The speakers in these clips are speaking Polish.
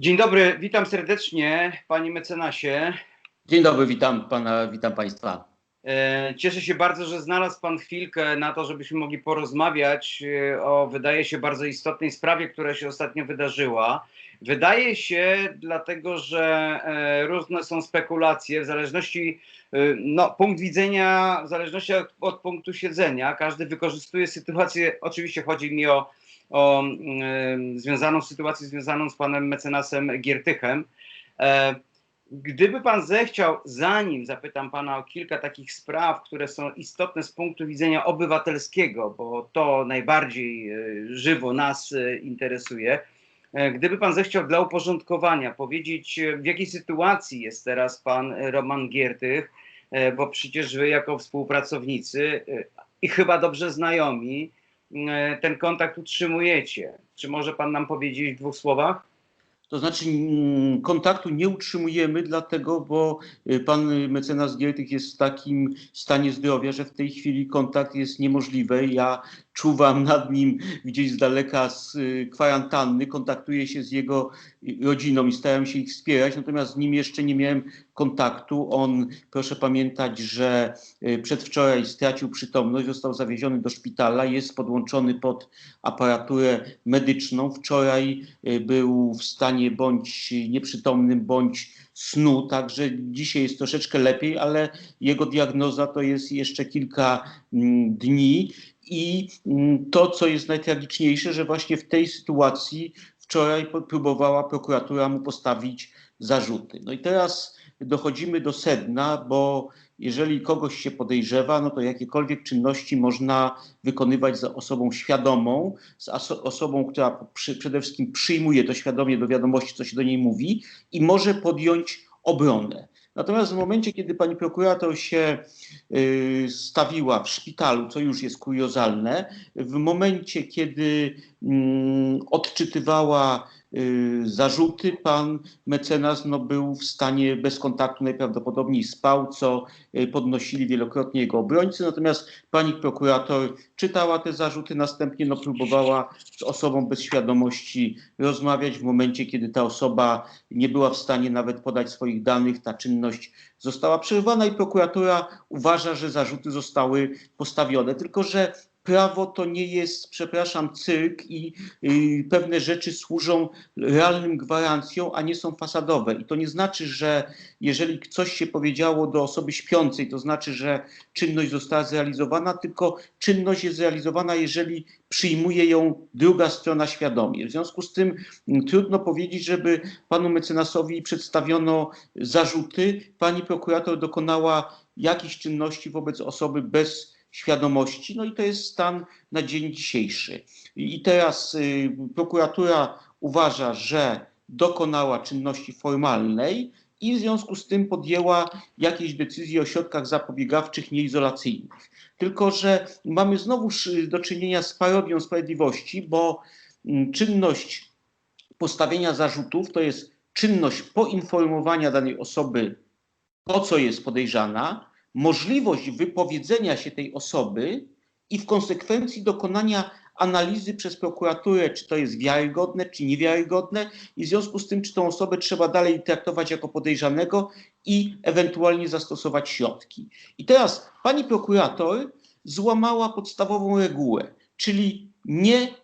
Dzień dobry, witam serdecznie panie mecenasie. Dzień dobry, witam pana, witam państwa. E, Cieszę się bardzo, że znalazł pan chwilkę na to, żebyśmy mogli porozmawiać e, o, wydaje się, bardzo istotnej sprawie, która się ostatnio wydarzyła. Wydaje się, dlatego że e, różne są spekulacje w zależności, no, punkt widzenia, w zależności od, od punktu siedzenia. Każdy wykorzystuje sytuację, oczywiście chodzi mi o, o związaną sytuację związaną z panem mecenasem Giertychem. E, Gdyby pan zechciał, zanim zapytam pana o kilka takich spraw, które są istotne z punktu widzenia obywatelskiego, bo to najbardziej e, żywo nas e, interesuje, gdyby pan zechciał dla uporządkowania powiedzieć, w jakiej sytuacji jest teraz pan Roman Giertych, bo przecież wy jako współpracownicy i chyba dobrze znajomi ten kontakt utrzymujecie. Czy może pan nam powiedzieć w dwóch słowach? To znaczy kontaktu nie utrzymujemy, dlatego, bo y, pan mecenas Giertych jest w takim stanie zdrowia, że w tej chwili kontakt jest niemożliwy. Ja czuwam nad nim gdzieś z daleka z y, kwarantanny, kontaktuję się z jego y, rodziną i staram się ich wspierać, natomiast z nim jeszcze nie miałem kontaktu. On, proszę pamiętać, że y, przedwczoraj stracił przytomność, został zawieziony do szpitala, jest podłączony pod aparaturę medyczną. Wczoraj był w stanie bądź nieprzytomnym, bądź snu, także dzisiaj jest troszeczkę lepiej, ale jego diagnoza to jest jeszcze kilka mm, dni. I mm, to, co jest najtragiczniejsze, że właśnie w tej sytuacji wczoraj próbowała prokuratura mu postawić zarzuty. No i teraz dochodzimy do sedna, bo jeżeli kogoś się podejrzewa, no to jakiekolwiek czynności można wykonywać za osobą świadomą, z osobą, która przy, przede wszystkim przyjmuje to świadomie do wiadomości, co się do niej mówi i może podjąć obronę. Natomiast w momencie, kiedy pani prokurator się y, stawiła w szpitalu, co już jest kuriozalne, w momencie, kiedy mm, odczytywała y, zarzuty, pan mecenas no, był w stanie bez kontaktu, najprawdopodobniej spał, co y, podnosili wielokrotnie jego obrońcy. Natomiast pani prokurator czytała te zarzuty, następnie no, próbowała z osobą bez świadomości rozmawiać w momencie, kiedy ta osoba nie była w stanie nawet podać swoich danych, ta czynność została przerwana i prokuratura uważa, że zarzuty zostały postawione. Tylko, że prawo to nie jest, przepraszam, cyrk i pewne rzeczy służą realnym gwarancjom, a nie są fasadowe. I to nie znaczy, że jeżeli coś się powiedziało do osoby śpiącej, to znaczy, że czynność została zrealizowana, tylko czynność jest zrealizowana, jeżeli przyjmuje ją druga strona świadomie. W związku z tym mm, trudno powiedzieć, żeby panu mecenasowi przedstawiono zarzuty. Pani prokurator dokonała jakichś czynności wobec osoby bez świadomości, no i to jest stan na dzień dzisiejszy. I teraz y, prokuratura uważa, że dokonała czynności formalnej i w związku z tym podjęła jakieś decyzje o środkach zapobiegawczych nieizolacyjnych. Tylko, że mamy znowuż y, do czynienia z parodią sprawiedliwości, bo mm, czynność postawienia zarzutów to jest czynność poinformowania danej osoby, o co jest podejrzana, możliwość wypowiedzenia się tej osoby i w konsekwencji dokonania analizy przez prokuraturę, czy to jest wiarygodne, czy niewiarygodne, i w związku z tym, czy tą osobę trzeba dalej traktować jako podejrzanego i ewentualnie zastosować środki. I teraz pani prokurator złamała podstawową regułę, czyli nie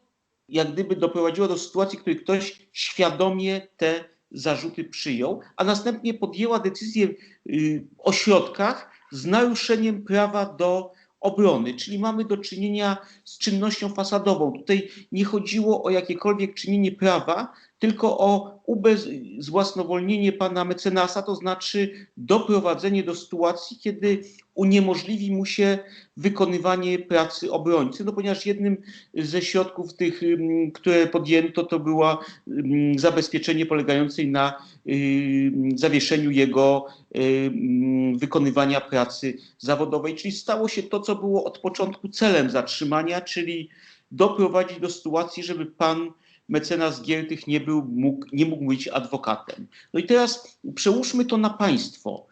jak gdyby doprowadziła do sytuacji, w której ktoś świadomie te zarzuty przyjął, a następnie podjęła decyzję y, o środkach z naruszeniem prawa do obrony, czyli mamy do czynienia z czynnością fasadową. Tutaj nie chodziło o jakiekolwiek czynienie prawa, tylko o ubezwłasnowolnienie pana mecenasa, to znaczy doprowadzenie do sytuacji, kiedy uniemożliwi mu się wykonywanie pracy obrońcy, no ponieważ jednym ze środków tych, które podjęto, to było zabezpieczenie polegające na ym, zawieszeniu jego ym, wykonywania pracy zawodowej, czyli stało się to, co było od początku celem zatrzymania, czyli doprowadzić do sytuacji, żeby pan mecenas Giertych nie, był, mógł, nie mógł być adwokatem. No i teraz przełóżmy to na państwo.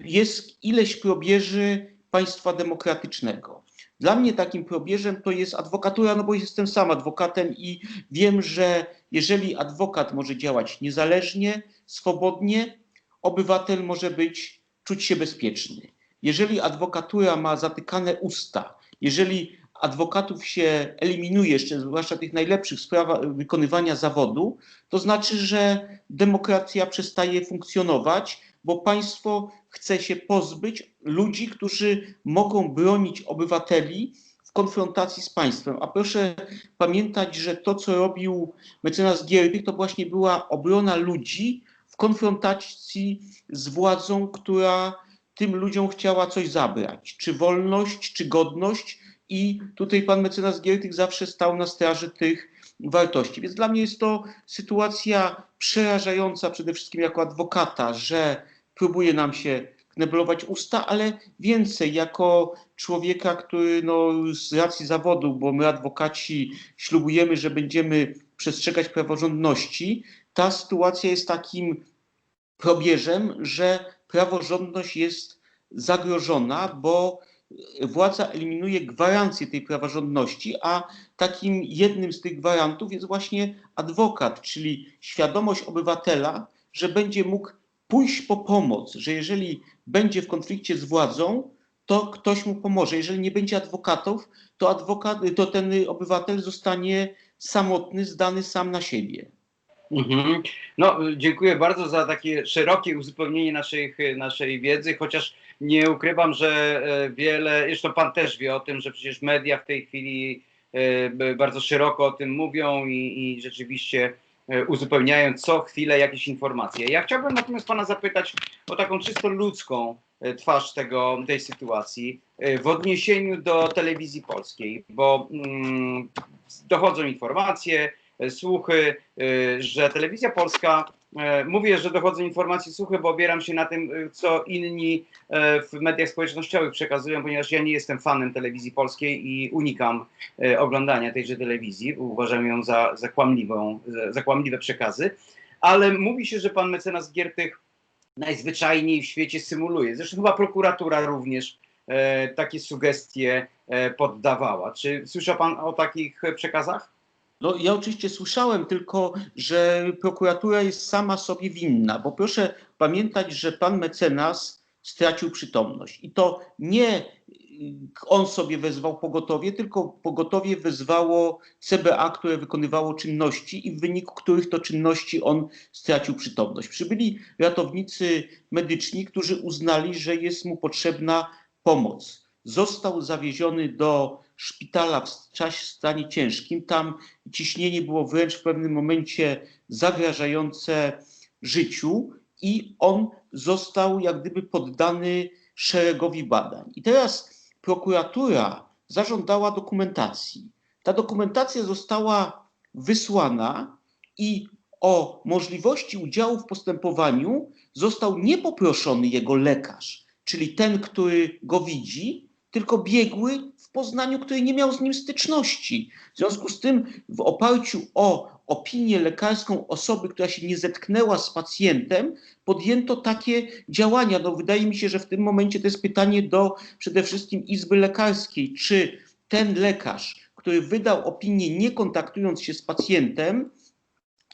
Jest ileś probierzy państwa demokratycznego. Dla mnie takim probierzem to jest adwokatura, no bo jestem sam adwokatem i wiem, że jeżeli adwokat może działać niezależnie, swobodnie, obywatel może być, czuć się bezpieczny. Jeżeli adwokatura ma zatykane usta, jeżeli adwokatów się eliminuje, jeszcze zwłaszcza tych najlepszych sprawach wykonywania zawodu, to znaczy, że demokracja przestaje funkcjonować, bo państwo chce się pozbyć ludzi, którzy mogą bronić obywateli w konfrontacji z państwem. A proszę pamiętać, że to, co robił mecenas Giertych, to właśnie była obrona ludzi w konfrontacji z władzą, która tym ludziom chciała coś zabrać, czy wolność, czy godność. I tutaj pan mecenas Giertych zawsze stał na straży tych wartości. Więc dla mnie jest to sytuacja przerażająca przede wszystkim jako adwokata, że próbuje nam się kneblować usta, ale więcej jako człowieka, który no, z racji zawodu, bo my adwokaci ślubujemy, że będziemy przestrzegać praworządności, ta sytuacja jest takim probierzem, że praworządność jest zagrożona, bo władza eliminuje gwarancję tej praworządności, a takim jednym z tych gwarantów jest właśnie adwokat, czyli świadomość obywatela, że będzie mógł pójść po pomoc, że jeżeli będzie w konflikcie z władzą, to ktoś mu pomoże. Jeżeli nie będzie adwokatów, to, adwokat, to ten obywatel zostanie samotny, zdany sam na siebie. Mhm. No, dziękuję bardzo za takie szerokie uzupełnienie naszej, naszej wiedzy, chociaż nie ukrywam, że e, wiele, zresztą pan też wie o tym, że przecież media w tej chwili e, bardzo szeroko o tym mówią i, i rzeczywiście e, uzupełniają co chwilę jakieś informacje. Ja chciałbym natomiast pana zapytać o taką czysto ludzką twarz tego, tej sytuacji w odniesieniu do telewizji polskiej, bo mm, dochodzą informacje, słuchy, że telewizja polska, mówię, że dochodzą informacje, słuchy, bo opieram się na tym, co inni w mediach społecznościowych przekazują, ponieważ ja nie jestem fanem telewizji polskiej i unikam oglądania tejże telewizji, uważam ją za, za, kłamliwą, za, kłamliwe przekazy, ale mówi się, że pan mecenas Giertych najzwyczajniej w świecie symuluje. Zresztą chyba prokuratura również e, takie sugestie e, poddawała. Czy słyszał pan o takich przekazach? No, ja oczywiście słyszałem tylko, że prokuratura jest sama sobie winna, bo proszę pamiętać, że pan mecenas stracił przytomność. I to nie on sobie wezwał pogotowie, tylko pogotowie wezwało CBA, które wykonywało czynności i w wyniku których to czynności on stracił przytomność. Przybyli ratownicy medyczni, którzy uznali, że jest mu potrzebna pomoc. Został zawieziony do szpitala w czasie stanie ciężkim. Tam ciśnienie było wręcz w pewnym momencie zagrażające życiu i on został jak gdyby poddany szeregowi badań. I teraz prokuratura zażądała dokumentacji. Ta dokumentacja została wysłana i o możliwości udziału w postępowaniu został nie poproszony jego lekarz, czyli ten, który go widzi, tylko biegły Poznaniu, który nie miał z nim styczności. W związku z tym, w oparciu o opinię lekarską osoby, która się nie zetknęła z pacjentem, podjęto takie działania. No, wydaje mi się, że w tym momencie to jest pytanie do przede wszystkim Izby Lekarskiej, czy ten lekarz, który wydał opinię nie kontaktując się z pacjentem,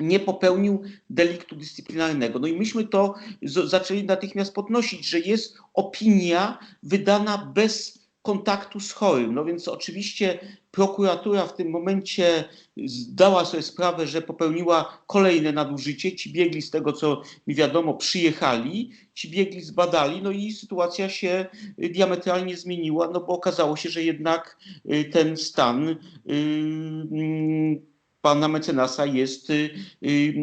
nie popełnił deliktu dyscyplinarnego. No i myśmy to zaczęli natychmiast podnosić, że jest opinia wydana bez kontaktu z chorym. No więc oczywiście prokuratura w tym momencie zdała sobie sprawę, że popełniła kolejne nadużycie. Ci biegli z tego, co mi wiadomo, przyjechali, ci biegli zbadali, no i sytuacja się diametralnie zmieniła, no bo okazało się, że jednak y, ten stan yy, pana mecenasa jest y, y,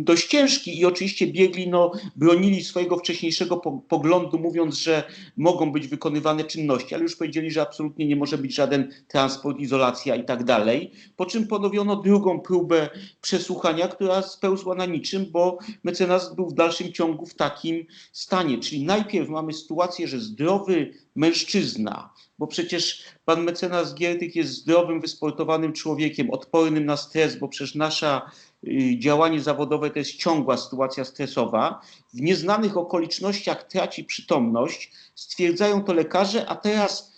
dość ciężki i oczywiście biegli no, bronili swojego wcześniejszego poglądu, mówiąc, że mogą być wykonywane czynności, ale już powiedzieli, że absolutnie nie może być żaden transport, izolacja i tak dalej. Po czym ponowiono drugą próbę przesłuchania, która spełzła na niczym, bo mecenas był w dalszym ciągu w takim stanie. Czyli najpierw mamy sytuację, że zdrowy mężczyzna, bo przecież pan mecenas Giertych jest zdrowym, wysportowanym człowiekiem, odpornym na stres, bo przecież nasza y, działanie zawodowe to jest ciągła sytuacja stresowa. W nieznanych okolicznościach traci przytomność, stwierdzają to lekarze, a teraz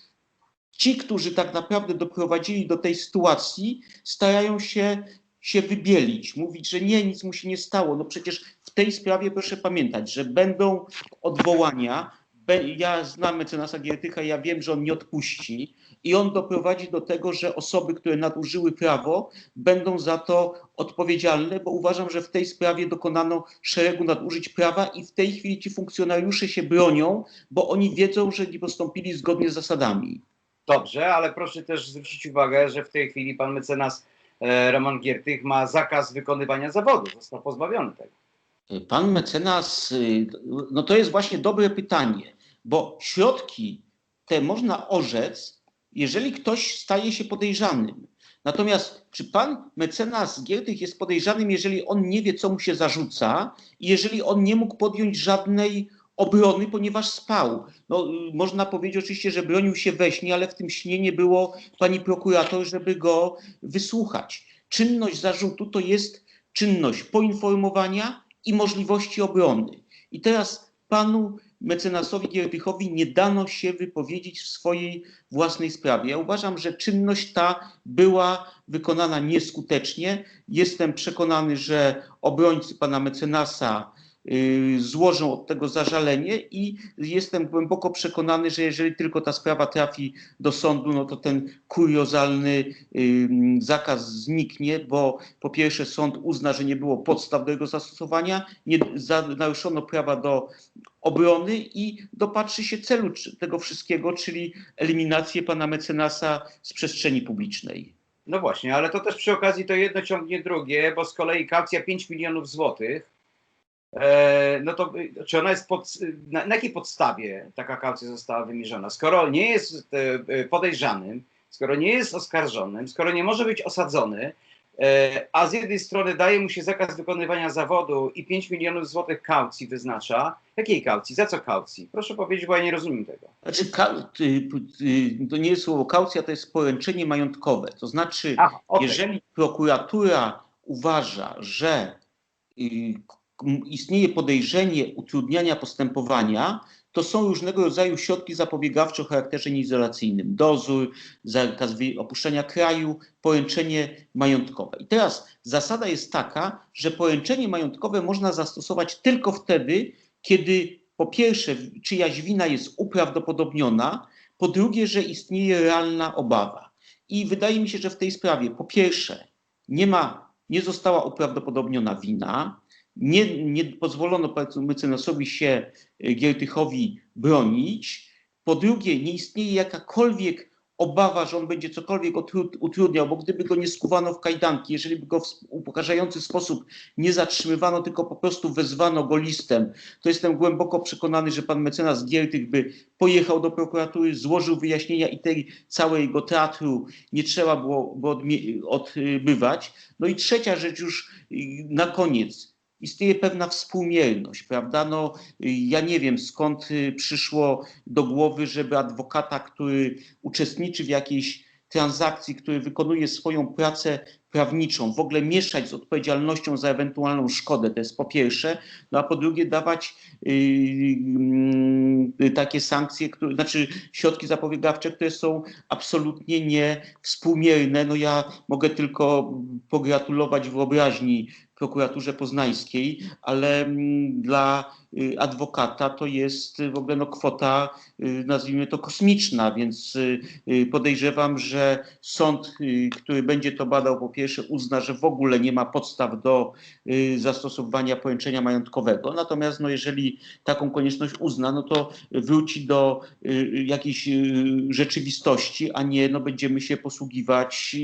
ci, którzy tak naprawdę doprowadzili do tej sytuacji, starają się się wybielić, mówić, że nie, nic mu się nie stało. No przecież w tej sprawie proszę pamiętać, że będą odwołania. Ja znam mecenasa Giertycha, ja wiem, że on nie odpuści i on doprowadzi do tego, że osoby, które nadużyły prawo, będą za to odpowiedzialne, bo uważam, że w tej sprawie dokonano szeregu nadużyć prawa i w tej chwili ci funkcjonariusze się bronią, bo oni wiedzą, że nie postąpili zgodnie z zasadami. Dobrze, ale proszę też zwrócić uwagę, że w tej chwili pan mecenas e, Roman Giertych ma zakaz wykonywania zawodu. Został pozbawiony tego. Pan mecenas, y, no to jest właśnie dobre pytanie, bo środki te można orzec, jeżeli ktoś staje się podejrzanym. Natomiast czy pan mecenas Giertych jest podejrzanym, jeżeli on nie wie, co mu się zarzuca i jeżeli on nie mógł podjąć żadnej obrony, ponieważ spał? No, można powiedzieć oczywiście, że bronił się we śnie, ale w tym śnie nie było pani prokurator, żeby go wysłuchać. Czynność zarzutu to jest czynność poinformowania i możliwości obrony. I teraz panu mecenasowi Giertychowi nie dano się wypowiedzieć w swojej własnej sprawie. Ja uważam, że czynność ta była wykonana nieskutecznie. Jestem przekonany, że obrońcy pana mecenasa y, złożą od tego zażalenie i jestem głęboko przekonany, że jeżeli tylko ta sprawa trafi do sądu, no to ten kuriozalny y, zakaz zniknie, bo po pierwsze sąd uzna, że nie było podstaw do jego zastosowania, nie naruszono prawa do obrony i dopatrzy się celu tego wszystkiego, czyli eliminację pana mecenasa z przestrzeni publicznej. No właśnie, ale to też przy okazji to jedno ciągnie drugie, bo z kolei kaucja 5 milionów złotych, e, no to czy ona jest pod, na, na jakiej podstawie taka kaucja została wymierzona? Skoro nie jest e, e, podejrzanym, skoro nie jest oskarżonym, skoro nie może być osadzony, a z jednej strony daje mu się zakaz wykonywania zawodu i 5 milionów złotych kaucji wyznacza, jakiej kaucji? Za co kaucji? Proszę powiedzieć, bo ja nie rozumiem tego. Znaczy, to nie jest słowo kaucja, to jest poręczenie majątkowe. To znaczy, Aha, okej. jeżeli prokuratura uważa, że y, istnieje podejrzenie utrudniania postępowania, to są różnego rodzaju środki zapobiegawcze o charakterze nieizolacyjnym. Dozór, zakaz opuszczenia kraju, poręczenie majątkowe. I teraz zasada jest taka, że poręczenie majątkowe można zastosować tylko wtedy, kiedy po pierwsze czyjaś wina jest uprawdopodobniona, po drugie, że istnieje realna obawa. I wydaje mi się, że w tej sprawie po pierwsze nie ma, nie została uprawdopodobniona wina, nie, nie pozwolono powiedzmy, mecenasowi się y, Giertychowi bronić. Po drugie, nie istnieje jakakolwiek obawa, że on będzie cokolwiek utrud- utrudniał, bo gdyby go nie skuwano w kajdanki, jeżeli by go w upokarzający sposób nie zatrzymywano, tylko po prostu wezwano go listem, to jestem głęboko przekonany, że pan mecenas Giertych by pojechał do prokuratury, złożył wyjaśnienia i tej całego teatru nie trzeba było by odmie- odbywać. No i trzecia rzecz już na koniec. Istnieje pewna współmierność, prawda? No, ja nie wiem skąd y, przyszło do głowy, żeby adwokata, który uczestniczy w jakiejś transakcji, który wykonuje swoją pracę prawniczą, w ogóle mieszać z odpowiedzialnością za ewentualną szkodę, to jest po pierwsze, no a po drugie dawać yy, yy, takie sankcje, które, znaczy środki zapobiegawcze, które są absolutnie niewspółmierne. No ja mogę tylko pogratulować wyobraźni prokuraturze poznańskiej, ale mm, dla y, adwokata to jest y, w ogóle no, kwota, y, nazwijmy to kosmiczna, więc podejrzewam, że sąd, który będzie to badał, po pierwsze uzna, że w ogóle nie ma podstaw do zastosowania poręczenia majątkowego. Natomiast no, jeżeli taką konieczność uzna, no to wróci do jakiejś rzeczywistości, a nie no, będziemy się posługiwać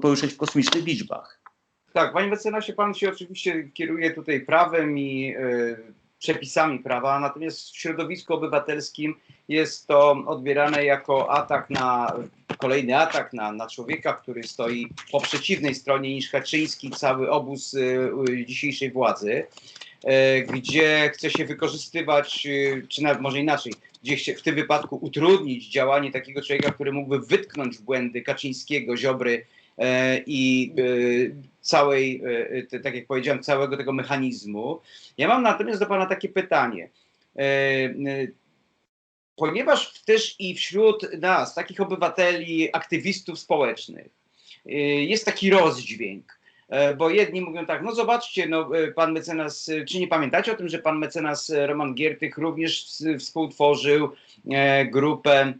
poruszać w kosmicznych liczbach. Tak, panie mecenasie, pan się oczywiście kieruje tutaj prawem i y, przepisami prawa, natomiast w środowisku obywatelskim jest to odbierane jako atak na, kolejny atak na, na człowieka, który stoi po przeciwnej stronie niż Kaczyński, cały obóz y, y, dzisiejszej władzy, y, gdzie chce się wykorzystywać, czy nawet może inaczej, gdzie chce w tym wypadku utrudnić działanie takiego człowieka, który mógłby wytknąć błędy Kaczyńskiego, Ziobry, e, i e, całej, e, tak jak powiedziałem, całego tego mechanizmu. Ja mam natomiast do Pana takie pytanie. E, e, ponieważ też i wśród nas, takich obywateli, aktywistów społecznych, jest taki rozdźwięk. E, Bo jedni mówią tak, no zobaczcie, no e, pan mecenas, e, czy nie pamiętacie o tym, że pan mecenas e, Roman Giertych również współtworzył e, grupę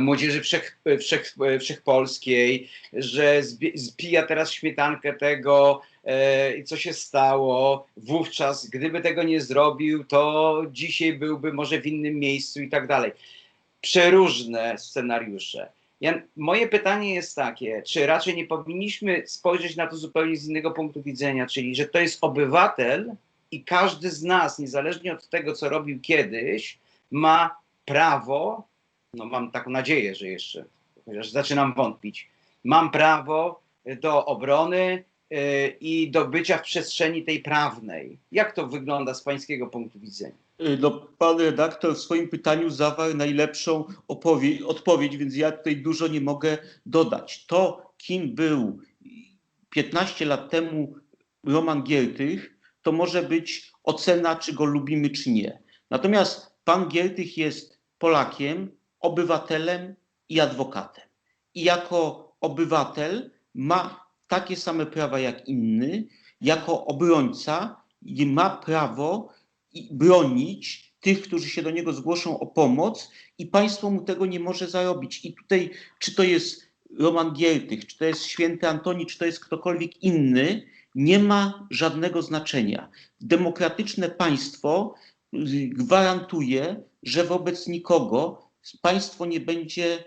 młodzieży wszech, wszech, wszechpolskiej, że zbi- zpija teraz śmietankę tego, e, co się stało. Wówczas, gdyby tego nie zrobił, to dzisiaj byłby może w innym miejscu i tak dalej. Przeróżne scenariusze. Ja, moje pytanie jest takie, czy raczej nie powinniśmy spojrzeć na to zupełnie z innego punktu widzenia, czyli że to jest obywatel i każdy z nas, niezależnie od tego, co robił kiedyś, ma prawo, no mam taką nadzieję, że jeszcze, chociaż zaczynam wątpić, mam prawo do obrony yy, i do bycia w przestrzeni tej prawnej. Jak to wygląda z pańskiego punktu widzenia? No, pan redaktor w swoim pytaniu zawarł najlepszą odpowiedź, więc ja tutaj dużo nie mogę dodać. To, kim był 15 lat temu Roman Giertych, to może być ocena, czy go lubimy, czy nie. Natomiast pan Giertych jest Polakiem, obywatelem i adwokatem. I jako obywatel ma takie same prawa jak inny, jako obrońca ma prawo bronić tych, którzy się do niego zgłoszą o pomoc i państwo mu tego nie może zarobić. I tutaj, czy to jest Roman Giertych, czy to jest święty Antoni, czy to jest ktokolwiek inny, nie ma żadnego znaczenia. Demokratyczne państwo gwarantuje, że wobec nikogo państwo nie będzie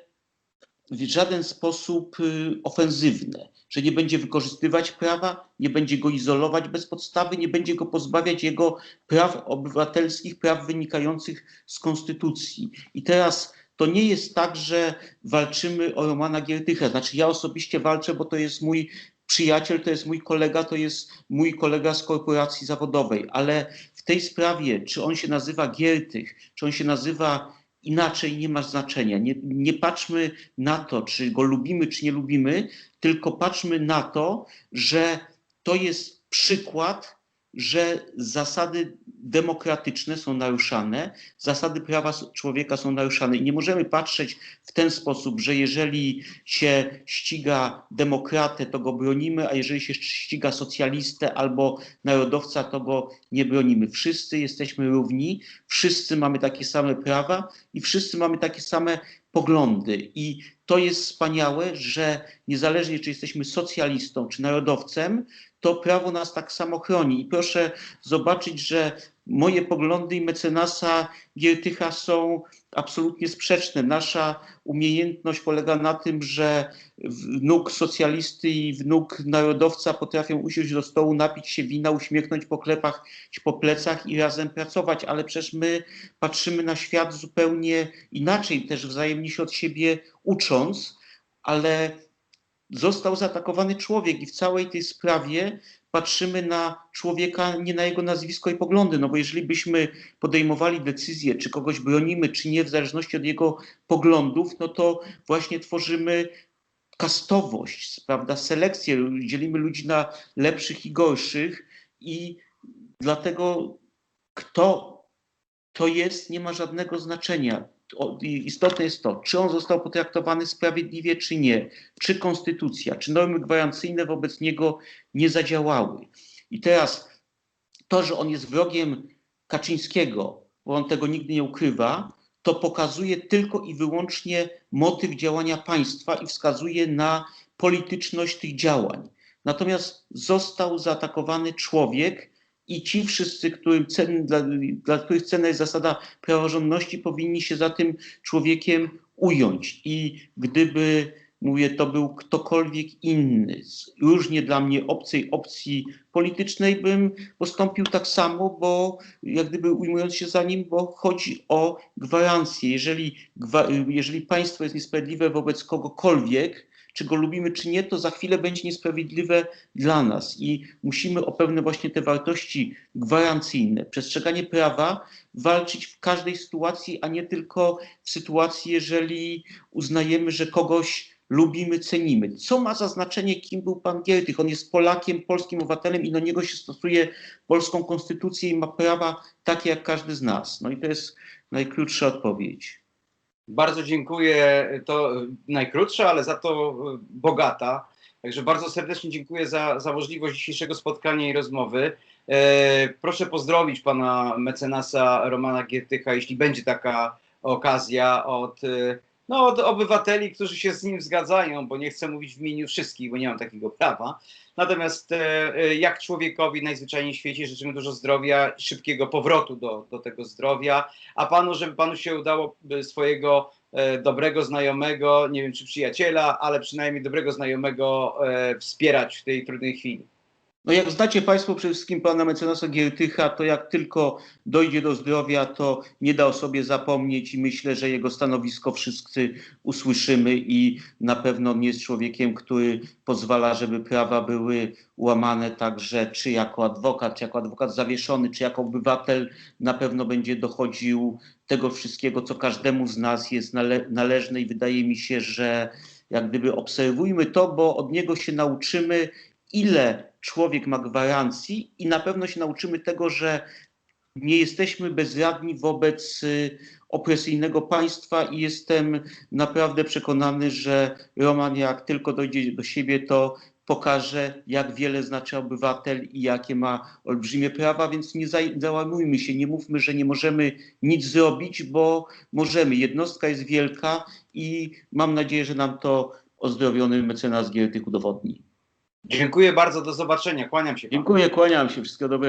w żaden sposób y, ofensywne, że nie będzie wykorzystywać prawa, nie będzie go izolować bez podstawy, nie będzie go pozbawiać jego praw obywatelskich, praw wynikających z konstytucji. I teraz to nie jest tak, że walczymy o Romana Giertycha. Znaczy ja osobiście walczę, bo to jest mój przyjaciel, to jest mój kolega, to jest mój kolega z korporacji zawodowej, ale w tej sprawie, czy on się nazywa Giertych, czy on się nazywa inaczej, nie ma znaczenia. Nie, nie patrzmy na to, czy go lubimy, czy nie lubimy, tylko patrzmy na to, że to jest przykład, że zasady demokratyczne są naruszane, zasady prawa człowieka są naruszane i nie możemy patrzeć w ten sposób, że jeżeli się ściga demokratę, to go bronimy, a jeżeli się ściga socjalistę albo narodowca, to go nie bronimy. Wszyscy jesteśmy równi, wszyscy mamy takie same prawa i wszyscy mamy takie same poglądy. I to jest wspaniałe, że niezależnie czy jesteśmy socjalistą czy narodowcem, to prawo nas tak samo chroni. I proszę zobaczyć, że moje poglądy i mecenasa Giertycha są absolutnie sprzeczne. Nasza umiejętność polega na tym, że wnuk socjalisty i wnuk narodowca potrafią usiąść do stołu, napić się wina, uśmiechnąć, poklepać po plecach i razem pracować, ale przecież my patrzymy na świat zupełnie inaczej, też wzajemnie się od siebie ucząc, ale został zaatakowany człowiek i w całej tej sprawie patrzymy na człowieka, nie na jego nazwisko i poglądy, no bo jeżeli byśmy podejmowali decyzję, czy kogoś bronimy, czy nie, w zależności od jego poglądów, no to właśnie tworzymy kastowość, prawda, selekcję, dzielimy ludzi na lepszych i gorszych i dlatego kto to jest, nie ma żadnego znaczenia. Istotne jest to, czy on został potraktowany sprawiedliwie, czy nie, czy konstytucja, czy normy gwarancyjne wobec niego nie zadziałały. I teraz to, że on jest wrogiem Kaczyńskiego, bo on tego nigdy nie ukrywa, to pokazuje tylko i wyłącznie motyw działania państwa i wskazuje na polityczność tych działań. Natomiast został zaatakowany człowiek i ci wszyscy, którym cen, dla, dla których cenna jest zasada praworządności, powinni się za tym człowiekiem ująć. I gdyby, mówię, to był ktokolwiek inny, z różnie dla mnie obcej opcji politycznej, bym postąpił tak samo, bo jak gdyby ujmując się za nim, bo chodzi o gwarancję. Jeżeli, jeżeli państwo jest niesprawiedliwe wobec kogokolwiek, czy go lubimy, czy nie, to za chwilę będzie niesprawiedliwe dla nas i musimy o pewne właśnie te wartości gwarancyjne, przestrzeganie prawa walczyć w każdej sytuacji, a nie tylko w sytuacji, jeżeli uznajemy, że kogoś lubimy, cenimy. Co ma za znaczenie, kim był pan Giertych? On jest Polakiem, polskim obywatelem i do niego się stosuje polską konstytucję i ma prawa takie jak każdy z nas. No i to jest najkrótsza odpowiedź. Bardzo dziękuję. To najkrótsza, ale za to y, bogata. Także bardzo serdecznie dziękuję za, za możliwość dzisiejszego spotkania i rozmowy. E, proszę pozdrowić pana mecenasa Romana Giertycha, jeśli będzie taka okazja, od, y, no, od obywateli, którzy się z nim zgadzają, bo nie chcę mówić w imieniu wszystkich, bo nie mam takiego prawa. Natomiast e, e, jak człowiekowi najzwyczajniej w świecie życzymy dużo zdrowia, szybkiego powrotu do, do tego zdrowia, a panu, żeby panu się udało e, swojego dobrego znajomego, nie wiem czy przyjaciela, ale przynajmniej dobrego znajomego wspierać w tej trudnej chwili. No jak znacie Państwo przede wszystkim pana mecenasa Giertycha, to jak tylko dojdzie do zdrowia, to nie da o sobie zapomnieć i myślę, że jego stanowisko wszyscy usłyszymy i na pewno nie jest człowiekiem, który pozwala, żeby prawa były łamane także czy jako adwokat, czy jako adwokat zawieszony, czy jako obywatel na pewno będzie dochodził tego wszystkiego, co każdemu z nas jest nale należne i wydaje mi się, że jak gdyby obserwujmy to, bo od niego się nauczymy, ile człowiek ma gwarancji i na pewno się nauczymy tego, że nie jesteśmy bezradni wobec y, opresyjnego państwa i jestem naprawdę przekonany, że Roman jak tylko dojdzie do siebie, to pokaże, jak wiele znaczy obywatel i jakie ma olbrzymie prawa, więc nie załamujmy się, nie mówmy, że nie możemy nic zrobić, bo możemy. Jednostka jest wielka i mam nadzieję, że nam to ozdrowiony mecenas Giertych udowodni. Dziękuję bardzo, do zobaczenia, kłaniam się. panu. Dziękuję, kłaniam się, wszystkiego dobrego.